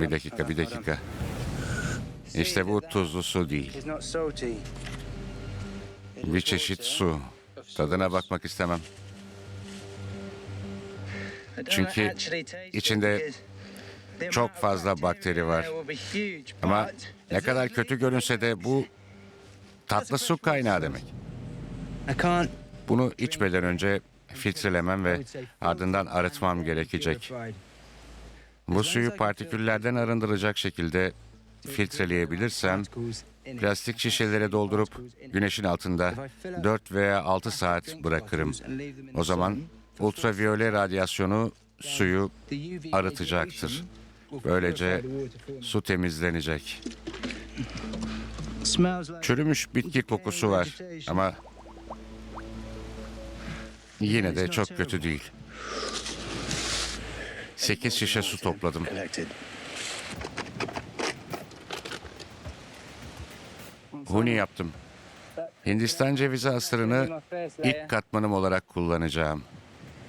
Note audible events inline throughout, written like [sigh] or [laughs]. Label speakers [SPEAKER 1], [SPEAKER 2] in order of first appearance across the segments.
[SPEAKER 1] Bir dakika, bir dakika. İşte bu tuzlu su değil. Bir çeşit su. Tadına bakmak istemem. Çünkü içinde çok fazla bakteri var. Ama ne kadar kötü görünse de bu tatlı su kaynağı demek. Bunu içmeden önce filtrelemem ve ardından arıtmam gerekecek. Bu suyu partiküllerden arındıracak şekilde filtreleyebilirsem plastik şişelere doldurup güneşin altında 4 veya 6 saat bırakırım. O zaman ultraviyole radyasyonu suyu arıtacaktır. Böylece su temizlenecek. Çürümüş bitki kokusu var ama yine de çok kötü değil. 8 şişe su topladım. Huni yaptım. Hindistan cevizi asırını ilk katmanım olarak kullanacağım.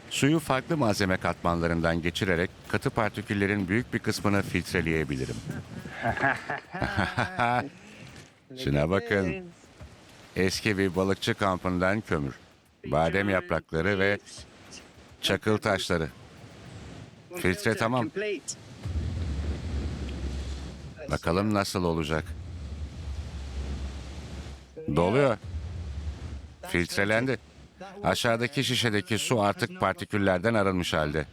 [SPEAKER 1] Suyu farklı malzeme katmanlarından geçirerek katı partiküllerin büyük bir kısmını filtreleyebilirim. [laughs] Şuna bakın. Eski bir balıkçı kampından kömür, badem yaprakları ve çakıl taşları. Filtre tamam. Bakalım nasıl olacak. Doluyor. Filtrelendi. Aşağıdaki şişedeki su artık partiküllerden arınmış halde.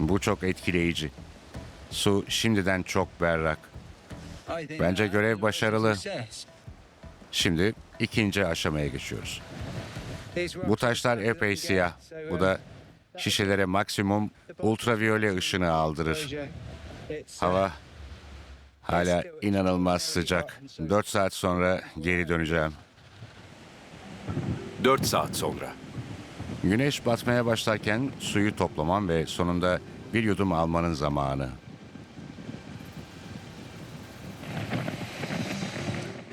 [SPEAKER 1] Bu çok etkileyici. Su şimdiden çok berrak. Bence görev başarılı. Şimdi ikinci aşamaya geçiyoruz. Bu taşlar epey siyah. Bu da şişelere maksimum ultraviyole ışını aldırır. Hava hala inanılmaz sıcak. 4 saat sonra geri döneceğim.
[SPEAKER 2] 4 saat sonra.
[SPEAKER 1] Güneş batmaya başlarken suyu toplamam ve sonunda bir yudum almanın zamanı.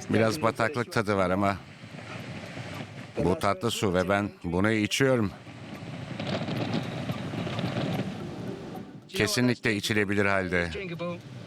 [SPEAKER 1] Biraz bataklık tadı var ama bu tatlı su ve ben bunu içiyorum. Kesinlikle içilebilir halde.